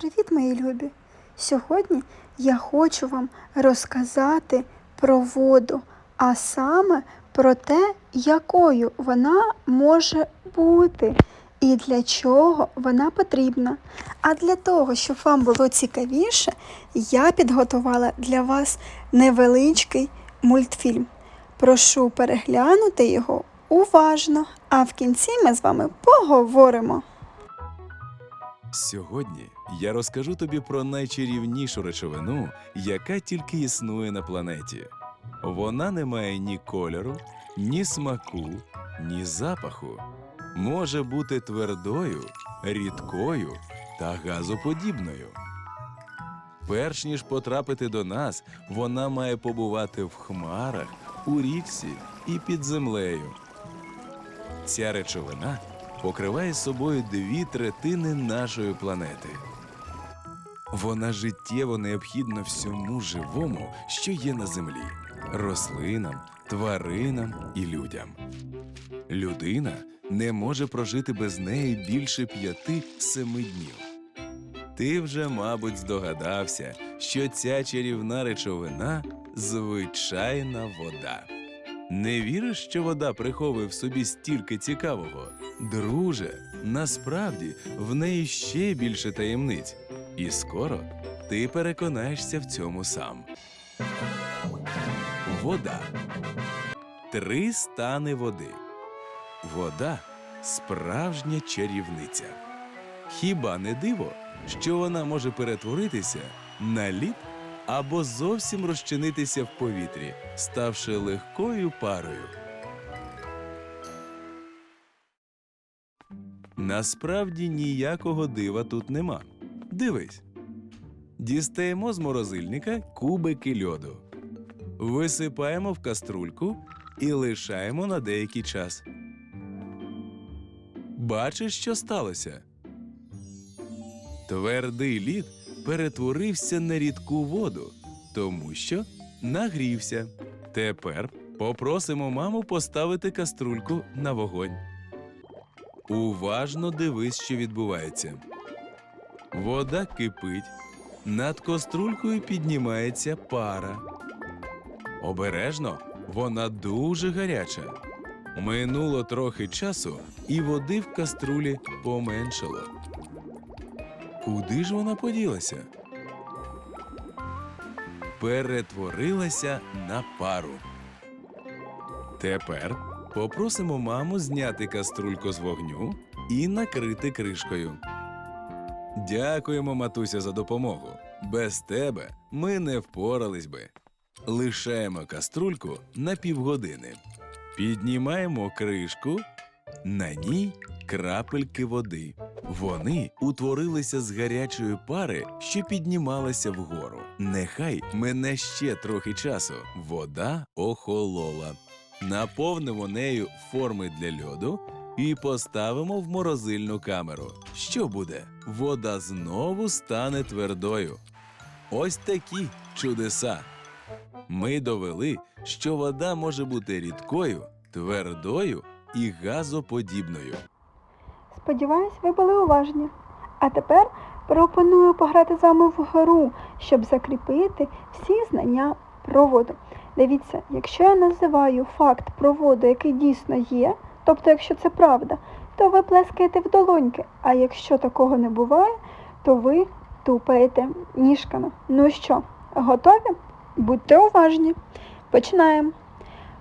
Привіт, мої любі! Сьогодні я хочу вам розказати про воду, а саме про те, якою вона може бути і для чого вона потрібна. А для того, щоб вам було цікавіше, я підготувала для вас невеличкий мультфільм. Прошу переглянути його уважно, а в кінці ми з вами поговоримо. Сьогодні я розкажу тобі про найчарівнішу речовину, яка тільки існує на планеті. Вона не має ні кольору, ні смаку, ні запаху. Може бути твердою, рідкою та газоподібною. Перш ніж потрапити до нас, вона має побувати в хмарах, у річці і під землею. Ця речовина покриває собою дві третини нашої планети. Вона життєво необхідна всьому живому, що є на землі рослинам, тваринам і людям. Людина не може прожити без неї більше п'яти-семи днів. Ти вже, мабуть, здогадався, що ця чарівна речовина звичайна вода. Не віриш, що вода приховує в собі стільки цікавого? Друже, насправді в неї ще більше таємниць, і скоро ти переконаєшся в цьому сам. Вода. Три стани води. Вода справжня чарівниця. Хіба не диво, що вона може перетворитися на лід або зовсім розчинитися в повітрі, ставши легкою парою. Насправді ніякого дива тут нема. Дивись. Дістаємо з морозильника кубики льоду, висипаємо в каструльку і лишаємо на деякий час. Бачиш, що сталося? Твердий лід перетворився на рідку воду, тому що нагрівся. Тепер попросимо маму поставити каструльку на вогонь. Уважно дивись, що відбувається. Вода кипить, над каструлькою піднімається пара. Обережно, вона дуже гаряча. Минуло трохи часу, і води в каструлі поменшало. Куди ж вона поділася? Перетворилася на пару. Тепер попросимо маму зняти каструльку з вогню і накрити кришкою. Дякуємо, матуся, за допомогу. Без тебе ми не впорались би. Лишаємо каструльку на півгодини. Піднімаємо кришку, на ній крапельки води. Вони утворилися з гарячої пари, що піднімалася вгору. Нехай мене ще трохи часу. Вода охолола. Наповнимо нею форми для льоду і поставимо в морозильну камеру. Що буде? Вода знову стане твердою. Ось такі чудеса. Ми довели, що вода може бути рідкою, твердою і газоподібною. Сподіваюсь, ви були уважні. А тепер пропоную пограти з вами в гру, щоб закріпити всі знання про воду. Дивіться, якщо я називаю факт про воду, який дійсно є, тобто якщо це правда, то ви плескаєте в долоньки, а якщо такого не буває, то ви тупаєте ніжками. Ну що, готові? Будьте уважні. Починаємо.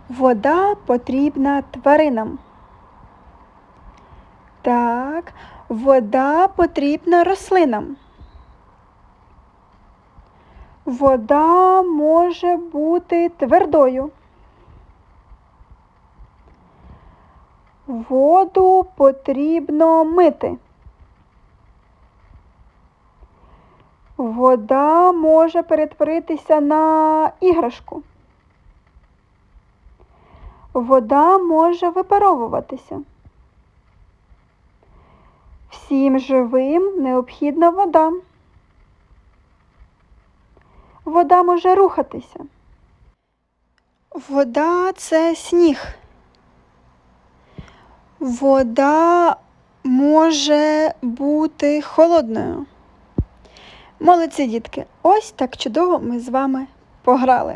Вода потрібна тваринам. Так, вода потрібна рослинам. Вода може бути твердою. Воду потрібно мити. Вода може перетворитися на іграшку. Вода може випаровуватися. Всім живим необхідна вода. Вода може рухатися. Вода це сніг. Вода може бути холодною. Молодці, дітки! Ось так чудово ми з вами пограли.